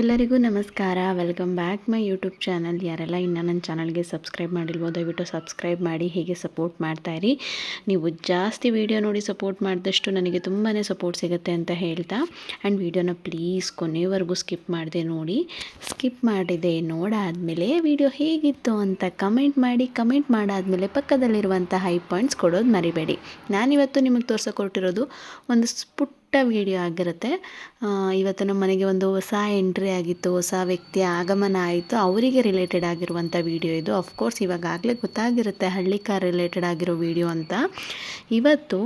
ಎಲ್ಲರಿಗೂ ನಮಸ್ಕಾರ. Welcome back my YouTube channel ಯಾರೆಲ್ಲ ಇನ್ನು ನನ್ನ ಚಾನಲ್ಗೆ ಸಬ್ಸ್ಕ್ರೈಬ್ ಮಾಡಿಲ್ವೋ, ದಯವಿಟ್ಟು ಸಬ್ಸ್ಕ್ರೈಬ್ ಮಾಡಿ, ಹೀಗೆ ಸಪೋರ್ಟ್ ಮಾಡ್ತಾಯಿರಿ ನೀವು ಜಾಸ್ತಿ ವೀಡಿಯೋ ನೋಡಿ ಸಪೋರ್ಟ್ ಮಾಡಿದಷ್ಟು ನನಗೆ ತುಂಬಾ ಸಪೋರ್ಟ್ ಸಿಗುತ್ತೆ ಅಂತ ಹೇಳ್ತಾ. ಆ್ಯಂಡ್ ವೀಡಿಯೋನ ಪ್ಲೀಸ್ ಕೊನೆವರೆಗೂ ಸ್ಕಿಪ್ ಮಾಡಿದೆ ನೋಡಿ. ಸ್ಕಿಪ್ ಮಾಡಿದೆ ನೋಡಾದಮೇಲೆ ವೀಡಿಯೋ ಹೇಗಿತ್ತು ಅಂತ ಕಮೆಂಟ್ ಮಾಡಿ ಕಮೆಂಟ್ ಮಾಡಾದಮೇಲೆ ಪಕ್ಕದಲ್ಲಿರುವಂಥ ಹೈ ಪಾಯಿಂಟ್ಸ್ ಕೊಡೋದು ಮರಿಬೇಡಿ. ನಾನಿವತ್ತು ನಿಮಗೆ ತೋರ್ಸೋಕೊಟ್ಟಿರೋದು ಒಂದು ಪುಟ್ಟ ವಿಡಿಯೋ ಆಗಿರುತ್ತೆ. ಇವತ್ತು ನಮ್ಮ ಮನೆಗೆ ಒಂದು ಹೊಸ ಎಂಟ್ರಿ ಆಗಿತ್ತು, ಹೊಸ ವ್ಯಕ್ತಿಯ ಆಗಮನ ಆಯಿತು. ಅವರಿಗೆ ರಿಲೇಟೆಡ್ ಆಗಿರುವಂಥ ವಿಡಿಯೋ ಇದು. ಅಫ್ಕೋರ್ಸ್ ಇವಾಗಲೇ ಗೊತ್ತಾಗಿರುತ್ತೆ ಹಳ್ಳಿಕಾರ್ ರಿಲೇಟೆಡ್ ಆಗಿರೋ ವಿಡಿಯೋ ಅಂತ. ಇವತ್ತು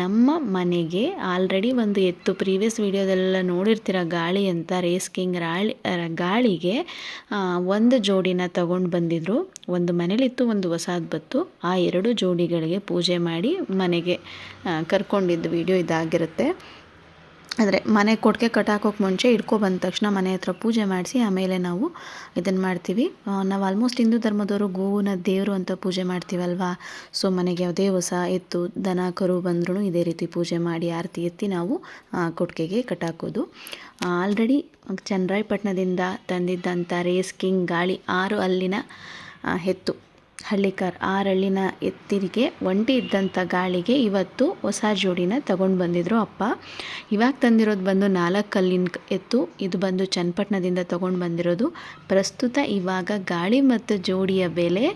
ನಮ್ಮ ಮನೆಗೆ ಆಲ್ರೆಡಿ ಒಂದು ಎತ್ತು ಪ್ರೀವಿಯಸ್ ವಿಡಿಯೋದೆಲ್ಲ ನೋಡಿರ್ತೀರ ಗಾಳಿ ಅಂತ ರೇಸ್ ಕಿಂಗ್ ರಾಳಿ ಗಾಳಿಗೆ ಒಂದು ಜೋಡಿನ ತಗೊಂಡು ಬಂದಿದ್ರು. ಒಂದು ಮನೇಲಿತ್ತು, ಒಂದು ಹೊಸದು ಬತ್ತು. ಆ ಎರಡು ಜೋಡಿಗಳಿಗೆ ಪೂಜೆ ಮಾಡಿ ಮನೆಗೆ ಕರ್ಕೊಂಡಿದ್ದು ವಿಡಿಯೋ ಇದಾಗಿರುತ್ತೆ. ಅಂದರೆ ಮನೆ ಕೊಟ್ಟಿಗೆ ಕಟ್ಟಾಕೋಕೆ ಮುಂಚೆ ಇಟ್ಕೊ ಬಂದ ತಕ್ಷಣ ಮನೆ ಹತ್ರ ಪೂಜೆ ಮಾಡಿಸಿ ಆಮೇಲೆ ನಾವು ಇದನ್ನು ಮಾಡ್ತೀವಿ. ನಾವು ಆಲ್ಮೋಸ್ಟ್ ಹಿಂದೂ ಧರ್ಮದವರು ಗೋವಿನ ದೇವರು ಅಂತ ಪೂಜೆ ಮಾಡ್ತೀವಲ್ವಾ? ಸೊ ಮನೆಗೆ ಯಾವುದೇ ಹೊಸ ಎತ್ತು, ದನ, ಕರು ಬಂದ್ರೂ ಇದೇ ರೀತಿ ಪೂಜೆ ಮಾಡಿ ಆರತಿ ಎತ್ತಿ ನಾವು ಕೊಟ್ಟಿಗೆಗೆ ಕಟ್ಟಾಕೋದು. ಆಲ್ರೆಡಿ ಚನ್ನರಾಯಪಟ್ಟಣದಿಂದ ತಂದಿದ್ದಂಥ ರೇಸ್ ಕಿಂಗ್ ಗಾಳಿ ಆರು ಅಲ್ಲಿನ ಎತ್ತು ಹಳ್ಳಿಕಾರ್ ಆರಳ್ಳಿನ ಎತ್ತಿರಿಗೆ ಒಂಟಿ ಇದ್ದಂಥ ಗಾಳಿಗೆ ಇವತ್ತು ಹೊಸ ಜೋಡಿನ ತಗೊಂಡು ಬಂದಿದ್ರು ಅಪ್ಪ. ಇವಾಗ ತಂದಿರೋದು ಬಂದು ನಾಲ್ಕು ಕಲ್ಲಿನ ಎತ್ತು, ಇದು ಬಂದು ಚನ್ನಪಟ್ಟಣದಿಂದ ತಗೊಂಡು ಬಂದಿರೋದು. ಪ್ರಸ್ತುತ ಇವಾಗ ಗಾಳಿ ಮತ್ತು ಜೋಡಿಯ ಬೆಲೆ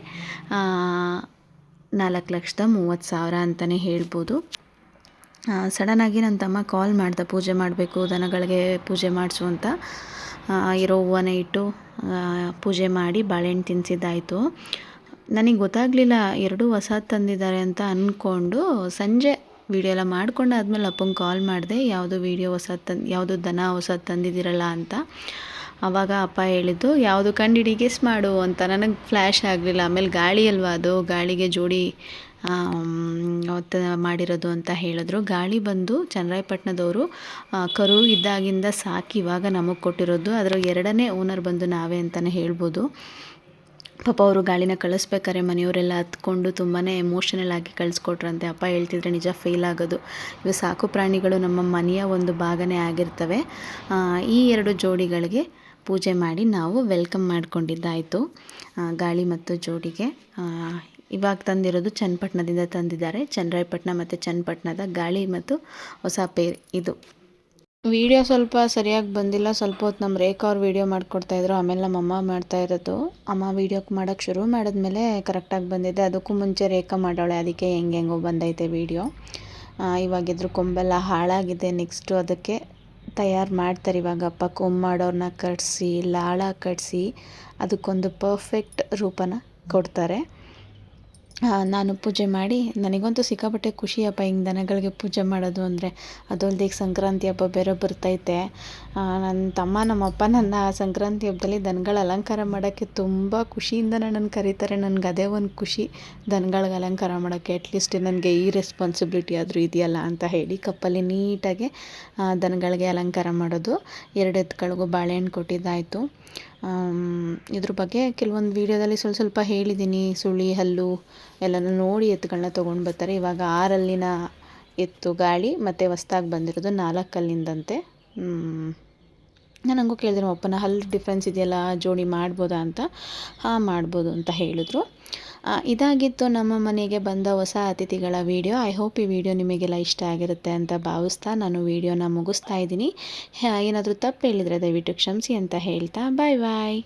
ನಾಲ್ಕು ಲಕ್ಷದ ಮೂವತ್ತು ಸಾವಿರ ಅಂತಲೇ ಹೇಳ್ಬೋದು. ಸಡನ್ನಾಗಿ ನನ್ನ ತಮ್ಮ ಕಾಲ್ ಮಾಡ್ದೆ, ಪೂಜೆ ಮಾಡಬೇಕು, ದನಗಳಿಗೆ ಪೂಜೆ ಮಾಡಿಸು ಅಂತ. ಇರೋ ಹೂವನ್ನ ಇಟ್ಟು ಪೂಜೆ ಮಾಡಿ ಬಾಳೆಹಣ್ಣು ತಿನ್ನಿಸಿದ್ದಾಯಿತು ನನಗೆ ಗೊತ್ತಾಗಲಿಲ್ಲ ಎರಡೂ ಹೊಸ ತಂದಿದ್ದಾರೆ ಅಂತ ಅಂದ್ಕೊಂಡು ಸಂಜೆ ವೀಡಿಯೋ ಎಲ್ಲ ಮಾಡ್ಕೊಂಡು ಆದಮೇಲೆ ಅಪ್ಪಂಗೆ ಕಾಲ್ ಮಾಡಿದೆ, ಯಾವುದು ವೀಡಿಯೋ ಹೊಸ ತಂದು, ಯಾವುದು ದನ ಹೊಸ ತಂದಿದ್ದೀರಲ್ಲ ಅಂತ. ಆವಾಗ ಅಪ್ಪ ಹೇಳಿದ್ದು, ಯಾವುದು ಕಂಡಿಡಿ ಗೆಸ್ ಮಾಡು ಅಂತ. ನನಗೆ ಫ್ಲ್ಯಾಶ್ ಆಗಲಿಲ್ಲ. ಆಮೇಲೆ ಗಾಳಿ ಅಲ್ವಾ ಅದು? ಗಾಳಿಗೆ ಜೋಡಿ ಮಾಡಿರೋದು ಅಂತ ಹೇಳಿದ್ರು. ಗಾಳಿ ಬಂದು ಚನ್ನರಾಯಪಟ್ಟಣದವರು ಕರು ಇದ್ದಾಗಿಂದ ಸಾಕಿ ಇವಾಗ ನಮಗೆ ಕೊಟ್ಟಿರೋದು. ಅದರ ಎರಡನೇ ಓನರ್ ಬಂದು ನಾವೇ ಅಂತಲೇ ಹೇಳ್ಬೋದು. ಪಾಪ ಅವರು ಗಾಳಿನ ಕಳಿಸ್ಬೇಕಾರೆ ಮನೆಯವರೆಲ್ಲ ಹತ್ಕೊಂಡು ತುಂಬಾ ಎಮೋಷನಲ್ ಆಗಿ ಕಳಿಸ್ಕೊಟ್ರಂತೆ. ಅಪ್ಪ ಹೇಳ್ತಿದ್ರೆ ನಿಜ ಫೀಲ್ ಆಗೋದು. ಇವು ಸಾಕು ಪ್ರಾಣಿಗಳು ನಮ್ಮ ಮನೆಯ ಒಂದು ಭಾಗನೇ ಆಗಿರ್ತವೆ. ಈ ಎರಡು ಜೋಡಿಗಳಿಗೆ ಪೂಜೆ ಮಾಡಿ ನಾವು ವೆಲ್ಕಮ್ ಮಾಡಿಕೊಂಡಿದ್ದಾಯಿತು. ಗಾಳಿ ಮತ್ತು ಜೋಡಿಗೆ. ಇವಾಗ ತಂದಿರೋದು ಚನ್ನಪಟ್ಟಣದಿಂದ ತಂದಿದ್ದಾರೆ. ಚನ್ನರಾಯಪಟ್ಟಣ ಮತ್ತು ಚನ್ನಪಟ್ಟಣದ ಗಾಳಿ ಮತ್ತು ಹೊಸ ಪೇರ್ ಇದು. ವೀಡಿಯೋ ಸ್ವಲ್ಪ ಸರಿಯಾಗಿ ಬಂದಿಲ್ಲ. ಸ್ವಲ್ಪ ಹೊತ್ತು ನಮ್ಮ ರೇಖಾ ಅವ್ರು ವೀಡಿಯೋ ಮಾಡಿಕೊಡ್ತಾಯಿದ್ರು ಆಮೇಲೆ ನಮ್ಮ ಅಮ್ಮ ಮಾಡ್ತಾ ಇರೋದು. ಅಮ್ಮ ವೀಡಿಯೋಕ್ಕೆ ಮಾಡೋಕ್ಕೆ ಶುರು ಮಾಡಿದ್ಮೇಲೆ ಕರೆಕ್ಟಾಗಿ ಬಂದಿದೆ. ಅದಕ್ಕೂ ಮುಂಚೆ ರೇಖಾ ಮಾಡೋಳೆ. ಅದಕ್ಕೆ ಹೆಂಗೆ ಹೆಂಗೋ ಬಂದೈತೆ ವೀಡಿಯೋ. ಇವಾಗಿದ್ರ ಕೊಂಬೆಲ್ಲ ಹಾಳಾಗಿದೆ. ನೆಕ್ಸ್ಟು ಅದಕ್ಕೆ ತಯಾರು ಮಾಡ್ತಾರೆ ಇವಾಗ ಅಪ್ಪ. ಕೊಂಬು ಮಾಡೋರನ್ನ ಕಟ್ಸಿ, ಲಾಳ ಕಟ್ಸಿ, ಅದಕ್ಕೊಂದು ಪರ್ಫೆಕ್ಟ್ ರೂಪನ ಕೊಡ್ತಾರೆ. ನಾನು ಪೂಜೆ ಮಾಡಿ, ನನಗಂತೂ ಸಿಕ್ಕಾಪಟ್ಟೆ ಖುಷಿಯಪ್ಪ ಹಿಂಗೆ ದನಗಳಿಗೆ ಪೂಜೆ ಮಾಡೋದು ಅಂದರೆ ಅದಲ್ಲದೆ ಈಗ ಸಂಕ್ರಾಂತಿ ಹಬ್ಬ ಬೇರೆ ಬರ್ತೈತೆ. ನನ್ನ ತಮ್ಮ, ನಮ್ಮಪ್ಪ, ನನ್ನ ಸಂಕ್ರಾಂತಿ ಹಬ್ಬದಲ್ಲಿ ದನಗಳ ಅಲಂಕಾರ ಮಾಡೋಕ್ಕೆ ತುಂಬ ಖುಷಿಯಿಂದ ನನ್ನನ್ನು ಕರೀತಾರೆ. ನನಗೆ ಅದೇ ಒಂದು ಖುಷಿ, ದನಗಳಿಗೆ ಅಲಂಕಾರ ಮಾಡೋಕ್ಕೆ ಅಟ್ಲೀಸ್ಟ್ ನನಗೆ ಈ ರೆಸ್ಪಾನ್ಸಿಬಿಲಿಟಿ ಆದರೂ ಇದೆಯಲ್ಲ ಅಂತ ಹೇಳಿ ಕಪ್ಪಲ್ಲಿ ನೀಟಾಗಿ ದನಗಳಿಗೆ ಅಲಂಕಾರ ಮಾಡೋದು. ಎರಡು ಎತ್ತುಗಳಿಗೂ ಬಾಳೆಹಣ್ಣು ಕೊಟ್ಟಿದ್ದಾಯಿತು. ಇದ್ರ ಬಗ್ಗೆ ಕೆಲವೊಂದು ವಿಡಿಯೋದಲ್ಲಿ ಸ್ವಲ್ಪ ಸ್ವಲ್ಪ ಹೇಳಿದ್ದೀನಿ ಸುಳಿ, ಹಲ್ಲು ಎಲ್ಲನೂ ನೋಡಿ ಎತ್ತುಗಳನ್ನ ತೊಗೊಂಡು ಬರ್ತಾರೆ. ಇವಾಗ ಆರಲ್ಲಿನ ಎತ್ತು ಗಾಳಿ ಮತ್ತು ಹೊಸ್ದಾಗಿ ಬಂದಿರೋದು ನಾಲ್ಕಲ್ಲಿಂದಂತೆ. ನನಗೂ ನಾನು ಹಂಗೂ ಕೇಳಿದೆ ನಮ್ಮ ಅಪ್ಪನ ಹಲ್ಲು ಡಿಫ್ರೆನ್ಸ್ ಇದೆಯಲ್ಲ? ಜೋಡಿ ಮಾಡ್ಬೋದಾ ಅಂತ? ಹಾಂ, ಮಾಡ್ಬೋದು ಅಂತ ಹೇಳಿದ್ರು. ಇದಾಗಿತ್ತು ನಮ್ಮ ಮನೆಗೆ ಬಂದ ಹೊಸ ಅತಿಥಿಗಳ ವಿಡಿಯೋ. ಐ ಹೋಪ್ ಈ ವಿಡಿಯೋ ನಿಮಗೆಲ್ಲ ಇಷ್ಟ ಆಗಿರುತ್ತೆ ಅಂತ ಭಾವಿಸ್ತಾ ನಾನು ವಿಡಿಯೋನ ಮುಗಿಸ್ತಾ ಇದ್ದೀನಿ. ಏನಾದರೂ ತಪ್ಪು ಹೇಳಿದರೆ ದಯವಿಟ್ಟು ಕ್ಷಮಿಸಿ ಅಂತ ಹೇಳ್ತಾ ಬಾಯ್ ಬಾಯ್